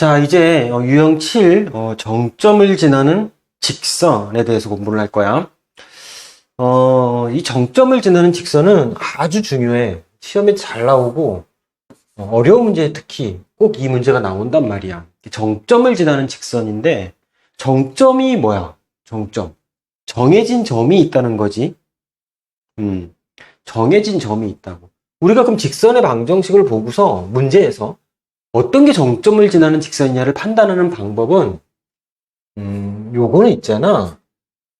자, 이제 어, 유형 7 어, 정점을 지나는 직선에 대해서 공부를 할 거야. 어, 이 정점을 지나는 직선은 아주 중요해. 시험에 잘 나오고 어, 어려운 문제에 특히 꼭 이 문제가 나온단 말이야. 정점을 지나는 직선인데 정점이 뭐야? 정점. 정해진 점이 있다는 거지. 음, 정해진 점이 있다고. 우리가 그럼 직선의 방정식을 보고서 문제에서 어떤 게 정점을 지나는 직선이냐를 판단하는 방법은 음, 요거는 있잖아.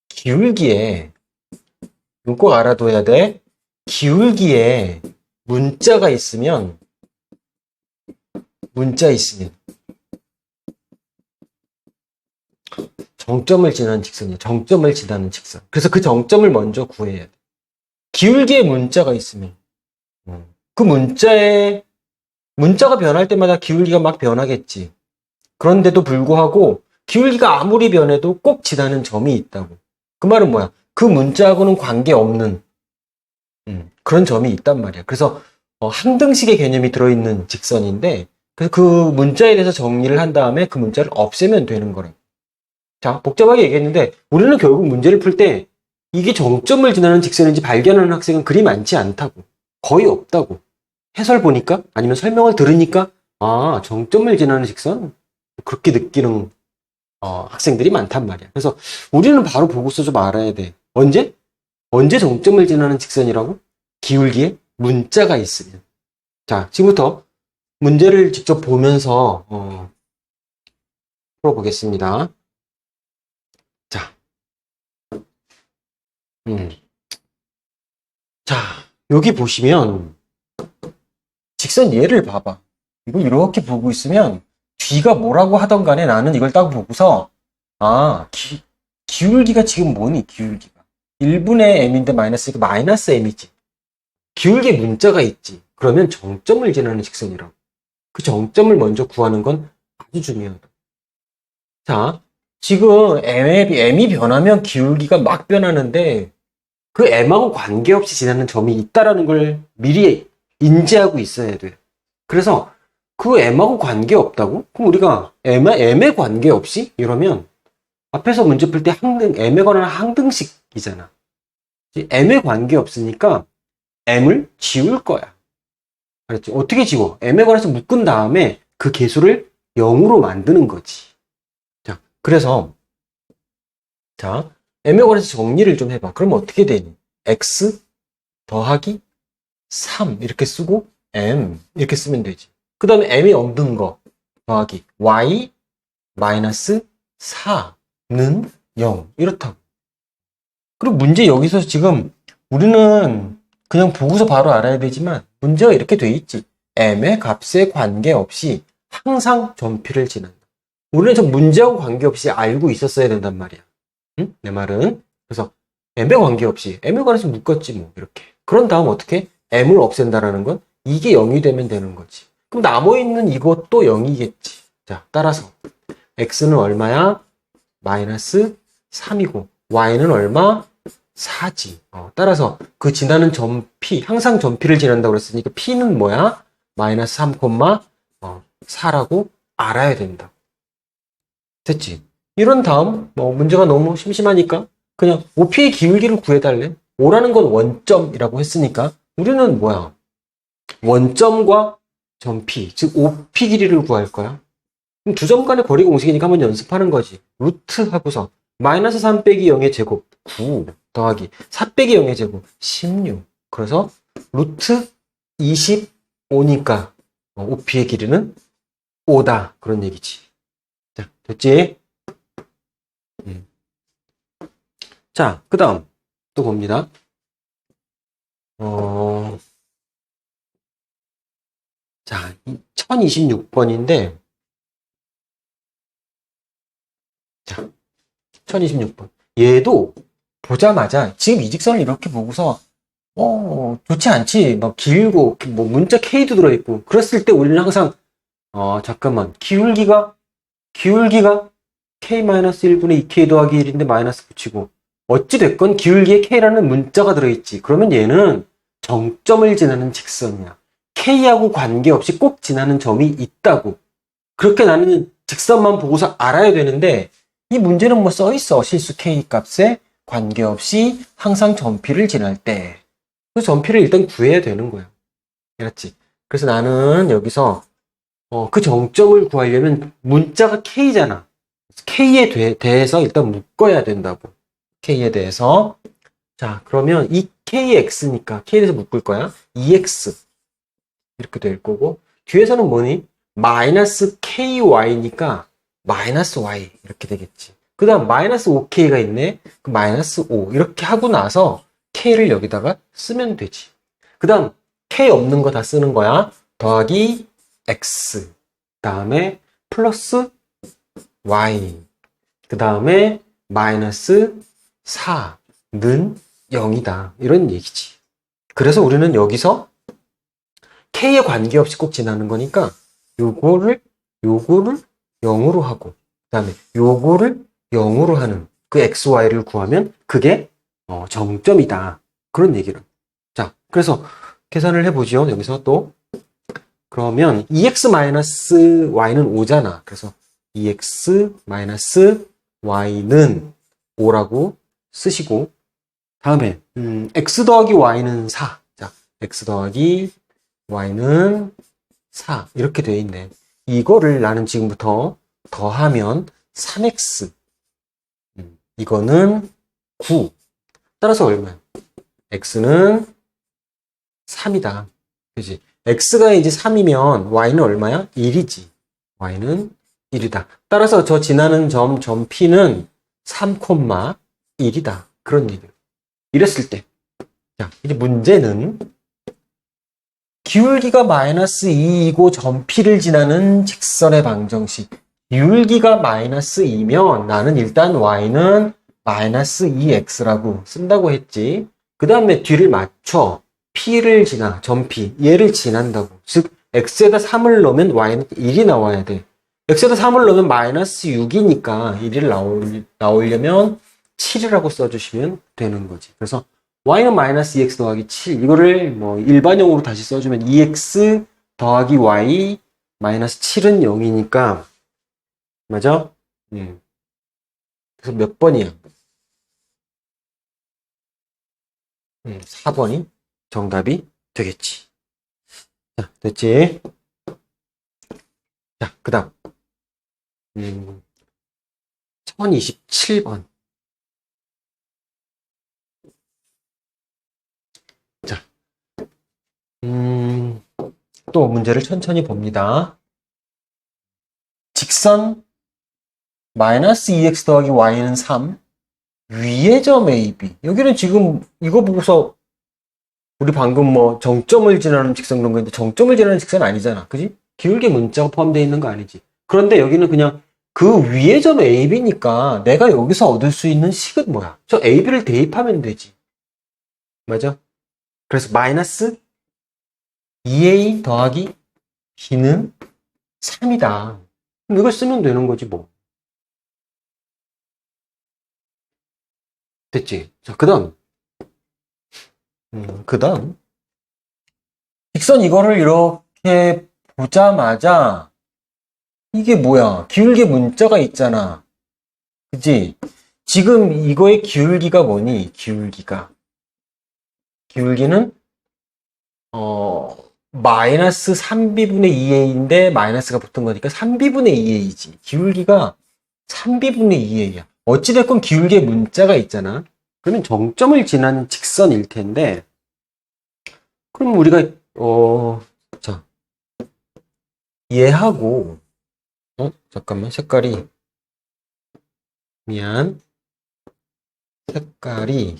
기울기에 이거 꼭 알아둬야 돼. 기울기에 문자가 있으면 문자 있으면 정점을 지나는 직선이야. 정점을 지나는 직선. 그래서 그 정점을 먼저 구해야 돼. 기울기에 문자가 있으면 음, 그 문자에 문자가 변할 때마다 기울기가 막 변하겠지. 그런데도 불구하고 기울기가 아무리 변해도 꼭 지나는 점이 있다고. 그 말은 뭐야? 그 문자하고는 관계없는 음, 그런 점이 있단 말이야. 그래서 어, 항등식의 개념이 들어있는 직선인데 그래서 그 문자에 대해서 정리를 한 다음에 그 문자를 없애면 되는 거라고. 자, 복잡하게 얘기했는데 우리는 결국 문제를 풀 때 이게 정점을 지나는 직선인지 발견하는 학생은 그리 많지 않다고. 거의 없다고. 해설 보니까 아니면 설명을 들으니까 아, 정점을 지나는 직선? 그렇게 느끼는 어, 학생들이 많단 말이야. 그래서 우리는 바로 보고서 좀 알아야 돼. 언제? 언제 정점을 지나는 직선이라고? 기울기에 문자가 있으면. 자, 지금부터 문제를 직접 보면서 어, 풀어보겠습니다. 자, 음. 자, 여기 보시면 직선 얘를 봐봐. 이거 이렇게 보고 있으면 뒤가 뭐라고 하던 간에 나는 이걸 딱 보고서 아, 기, 기울기가 지금 뭐니, 기울기가. 1분의 m인데 마이너스, 마이너스 m이지. 기울기에 문자가 있지. 그러면 정점을 지나는 직선이라고. 그 정점을 먼저 구하는 건 아주 중요하다. 자, 지금 m이, m이 변하면 기울기가 막 변하는데 그 m하고 관계없이 지나는 점이 있다라는 걸 미리 인지하고 있어야 돼. 그래서 그 m하고 관계없다고? 그럼 우리가 m, m에 관계없이? 이러면 앞에서 문제 풀 때 항등, m에 관한 항등식이잖아. m에 관계없으니까 m을 지울 거야. 알았지? 어떻게 지워? m에 관해서 묶은 다음에 그 개수를 0으로 만드는 거지. 자, 그래서 자, m에 관해서 정리를 좀 해봐. 그럼 어떻게 되니? x 더하기 3 이렇게 쓰고 m 이렇게 쓰면 되지. 그 다음에 m이 없는 거 더하기 y 마이너스 4는 0 이렇다고. 그리고 문제 여기서 지금 우리는 그냥 보고서 바로 알아야 되지만 문제가 이렇게 돼 있지. m의 값에 관계없이 항상 점피를 지난다. 우리는 저 문제하고 관계없이 알고 있었어야 된단 말이야. 응? 내 말은. 그래서 m에 관계없이 m에 관해서 묶었지 뭐 이렇게. 그런 다음 어떻게 m을 없앤다라는 건 이게 0이 되면 되는 거지. 그럼 남아있는 이것도 0이겠지. 자, 따라서 x는 얼마야? 마이너스 3이고 y는 얼마? 4지. 어, 따라서 그 지나는 점 p, 항상 점 p를 지난다고 그랬으니까 p는 뭐야? 마이너스 3, 어, 4라고 알아야 된다. 됐지? 이런 다음 뭐 문제가 너무 심심하니까 그냥 OP의 기울기를 구해달래. O라는 건 원점이라고 했으니까 우리는 뭐야? 원점과 점 P, 즉 OP 길이를 구할 거야. 그럼 두 점 간의 거리 공식이니까 한번 연습하는 거지. 루트 하고서 마이너스 3 빼기 0의 제곱 9 더하기 4 빼기 0의 제곱 16. 그래서 루트 25니까 OP의 길이는 5다. 그런 얘기지. 자, 됐지? 음. 자, 그 다음 또 봅니다. 어, 자, 1026번인데, 자, 1026번. 얘도 보자마자 지금 이 직선을 이렇게 보고서, 어, 좋지 않지. 막 길고, 뭐 문자 K도 들어있고, 그랬을 때 우리는 항상, 어, 잠깐만. 기울기가, 기울기가 K-1분의 2K 더하기 1인데 마이너스 붙이고, 어찌됐건 기울기에 K라는 문자가 들어있지. 그러면 얘는 정점을 지나는 직선이야. K하고 관계없이 꼭 지나는 점이 있다고. 그렇게 나는 직선만 보고서 알아야 되는데 이 문제는 뭐 써 있어. 실수 k 값에 관계없이 항상 점피를 지날 때. 그 점피를 일단 구해야 되는 거야. 알았지? 그래서 나는 여기서 어, 그 정점을 구하려면 문자가 k잖아. k에 대- 대해서 일단 묶어야 된다고. k에 대해서. 자, 그러면 이 kx니까 k에 대해서 묶을 거야. 2x 이렇게 될 거고 뒤에서는 뭐니? 마이너스 ky니까 마이너스 y 이렇게 되겠지. 그 다음 마이너스 5k가 있네. 그 마이너스 5 이렇게 하고 나서 k를 여기다가 쓰면 되지. 그 다음 k 없는 거 다 쓰는 거야. 더하기 x 다음에 플러스 y 그 다음에 마이너스 4는 0이다. 이런 얘기지. 그래서 우리는 여기서 k에 관계없이 꼭 지나는 거니까 요거를 요거를 0으로 하고 그다음에 요거를 0으로 하는 그 xy를 구하면 그게 어, 정점이다. 그런 얘기를. 자, 그래서 계산을 해보죠. 여기서 또 그러면 2x-y는 5잖아. 그래서 2x-y는 5라고 쓰시고 다음에 음, x 더하기 y는 4. 자, x 더하기 y는 4 이렇게 되어 있네. 이거를 나는 지금부터 더하면 3x 음, 이거는 9 따라서 얼마야? x는 3이다. 그지? x가 이제 3이면 y는 얼마야? 1이지. y는 1이다. 따라서 저 지나는 점, 점 p는 3,1이다. 그런 얘기. 이랬을 때. 자, 이제 문제는 기울기가 마이너스 2이고 점 P를 지나는 직선의 방정식. 기울기가 마이너스 2면 나는 일단 y는 마이너스 2x라고 쓴다고 했지. 그 다음에 뒤를 맞춰 P를 지나, 점 P. 얘를 지난다고. 즉, x에다 3을 넣으면 y는 1이 나와야 돼. x에다 3을 넣으면 마이너스 6이니까 1을 나올, 나오려면 7이라고 써주시면 되는 거지. 그래서 y는 마이너스 2x 더하기 7 이거를 뭐 일반형으로 다시 써주면 2x 더하기 y 마이너스 7은 0이니까 맞아? 음. 그래서 몇 번이야? 음, 4번이 정답이 되겠지. 자, 됐지? 자, 그 다음. 음, 1027번. 또 문제를 천천히 봅니다. 직선 마이너스 2x 더하기 y는 3 위의 점 AB 여기는 지금 이거 보고서 우리 방금 뭐 정점을 지나는 직선 그런 거인데 정점을 지나는 직선 아니잖아 그지? 기울기 문자가 포함되어 있는 거 아니지 그런데 여기는 그냥 그 위의 점 AB니까 내가 여기서 얻을 수 있는 식은 뭐야? 저 AB를 대입하면 되지 맞아? 그래서 마이너스 2a 더하기 b는 3이다. 그럼 이걸 쓰면 되는 거지 뭐. 됐지? 자, 그 다음. 음, 그 다음. 직선 이거를 이렇게 보자마자 이게 뭐야? 기울기 문자가 있잖아. 그지? 지금 이거의 기울기가 뭐니? 기울기가. 기울기는 어, 마이너스 3비분의 2a인데 마이너스가 붙은 거니까 3비분의 2a지. 기울기가 3비분의 2a야. 어찌됐건 기울기에 문자가 있잖아. 그러면 정점을 지나는 직선일 텐데, 그럼 우리가, 어, 자, 얘하고, 어, 잠깐만, 색깔이, 미안. 색깔이,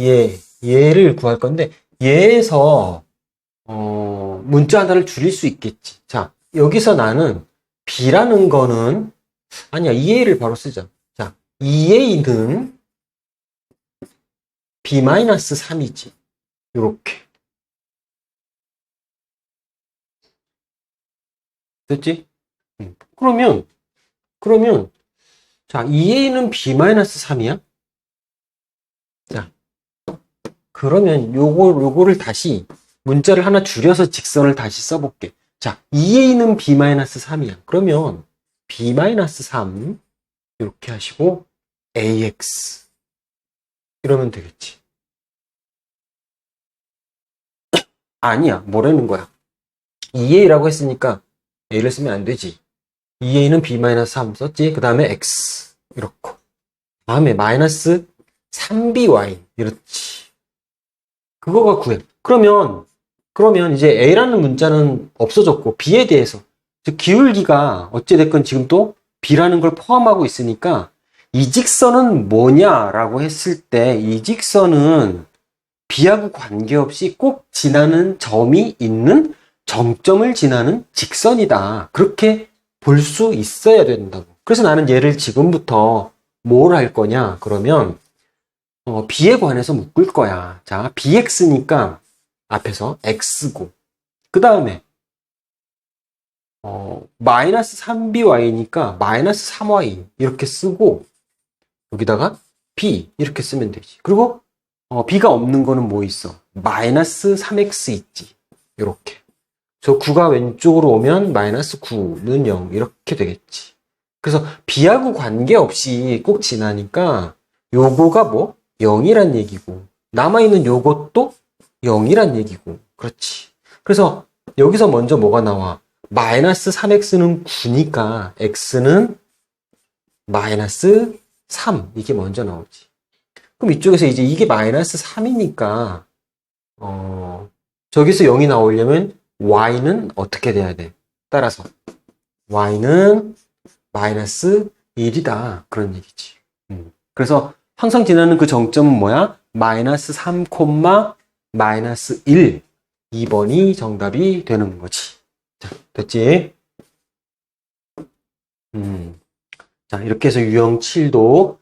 얘, 얘를 구할 건데, 얘에서, 어, 문자 하나를 줄일 수 있겠지. 자, 여기서 나는 B라는 거는, 아니야, 2A를 바로 쓰자. 자, 2A는 B-3이지. 요렇게. 됐지? 응. 그러면, 그러면, 자, 2A는 B-3이야? 자, 그러면 요거, 요거를 다시 문자를 하나 줄여서 직선을 다시 써볼게. 자, 2a는 b-3이야. 그러면 b-3 이렇게 하시고 ax 이러면 되겠지. 아니야. 뭐라는 거야? 2a라고 했으니까 a를 쓰면 안 되지. 2a는 b-3 썼지. 그 다음에 x 이렇고 다음에 마이너스 3by 이렇지. 그거가 구해. 그러면 그러면 이제 a라는 문자는 없어졌고 b에 대해서 즉 기울기가 어찌됐건 지금 또 b라는 걸 포함하고 있으니까 이 직선은 뭐냐라고 했을 때 이 직선은 b하고 관계없이 꼭 지나는 점이 있는 정점을 지나는 직선이다. 그렇게 볼 수 있어야 된다고. 그래서 나는 얘를 지금부터 뭘 할 거냐? 그러면 어, b에 관해서 묶을 거야. 자, bx니까 앞에서 x고 그 다음에 어, 마이너스 3by니까 마이너스 3y 이렇게 쓰고 여기다가 b 이렇게 쓰면 되지. 그리고 어, b가 없는 거는 뭐 있어? 마이너스 3x 있지. 이렇게. 저 9가 왼쪽으로 오면 마이너스 9는 0 이렇게 되겠지. 그래서 b하고 관계없이 꼭 지나니까 요거가 뭐? 0이란 얘기고 남아있는 요것도 0이란 얘기고 그렇지. 그래서 여기서 먼저 뭐가 나와? 마이너스 3x는 9니까 x는 마이너스 3 이게 먼저 나오지. 그럼 이쪽에서 이제 이게 마이너스 3이니까 어 저기서 0이 나오려면 y는 어떻게 돼야 돼? 따라서 y는 마이너스 1이다 그런 얘기지. 음. 그래서 항상 지나는 그 정점은 뭐야? 마이너스 3, 마이너스 1 2번이 정답이 되는 거지. 자, 됐지? 음. 자, 이렇게 해서 유형 7도